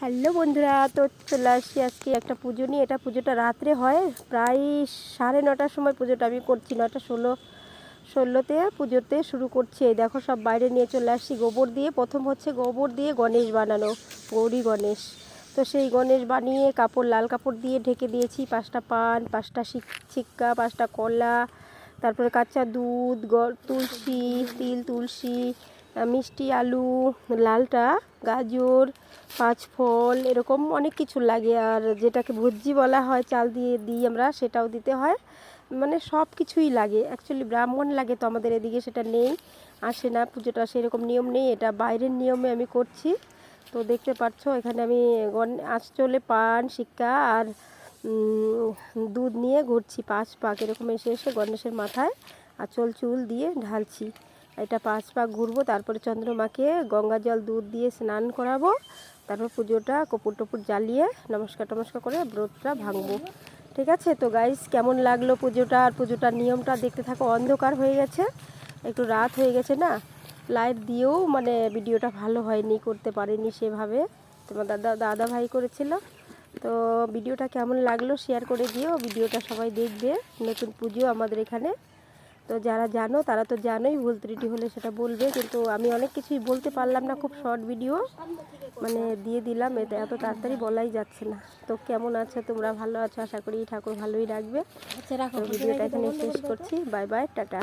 Hello বন্ধুরা, তো চলে আসছি আজকে একটা পুজো নিয়ে। এটা পুজোটা রাত্রে হয়, প্রায় সাড়ে নটার সময় পুজোটা। আমি করছি নটা ষোলো, ষোলোতে পুজোতে শুরু করছি। এই দেখো সব বাইরে নিয়ে চলে আসছি, গোবর দিয়ে। প্রথম হচ্ছে গোবর দিয়ে গণেশ বানানো, গৌরী গণেশ। তো সেই গণেশ বানিয়ে কাপড়, লাল কাপড় দিয়ে ঢেকে দিয়েছি। পাঁচটা পান, পাঁচটা শিক- ছিক্কা, পাঁচটা কলা, তারপরে কাঁচা দুধ তুলসী, তিল, তুলসী মিষ্টি আলু, লালটা, গাজর পাঁচ ফল এরকম অনেক কিছু লাগে। আর যেটাকে ভুজি বলা হয়, চাল দিয়ে দিই আমরা সেটাও দিতে হয়। মানে সব কিছুই লাগে। অ্যাকচুয়ালি ব্রাহ্মণ লাগে তো আমাদের এদিকে, সেটা নেই, আসে না পুজোটা, সেরকম নিয়ম নেই। এটা বাইরের নিয়মে আমি করছি। তো দেখতে পাচ্ছ, এখানে আমি আঁচলে পান শিক্কা আর দুধ নিয়ে ঘুরছি। পাঁচ পাক এরকম এসে এসে গণেশের মাথায় আঁচল চুল দিয়ে ঢালছি। এটা পাঁচ পাক ঘুরবো, তারপরে চন্দ্রমাকে গঙ্গা জল দুধ দিয়ে স্নান করাবো, তারপর পুজোটা কপুর টপুর জ্বালিয়ে নমস্কার টমস্কার করে ব্রতটা ভাঙবো। ঠিক আছে? তো গাইস কেমন লাগল পুজোটা আর পুজোটার নিয়মটা দেখতে থাকো, অন্ধকার হয়ে গেছে, একটু রাত হয়ে গেছে না? লাইট দিয়েও মানে ভিডিওটা ভালো হয়নি, করতে পারিনি সেভাবে। তোমার দাদা দাদা ভাই করেছিল। তো ভিডিওটা কেমন লাগল শেয়ার করে দিও। ভিডিওটা সবাই দেখবে। নতুন পুজো আমাদের এখানে। তো যারা জানো তারা তো জানোই ভুল ত্রুটি হলে সেটা বলবে কিন্তু আমি অনেক কিছুই বলতে পারলাম না খুব শর্ট ভিডিও মানে দিয়ে দিলাম এতে এত তাড়াতাড়ি বলাই যাচ্ছে না। তো কেমন আছো? তোমরা ভালো আছো? আশা করি ঠাকুর ভালোই রাখবে। ভিডিওটা এখানে শেষ করছি। Bye bye tata.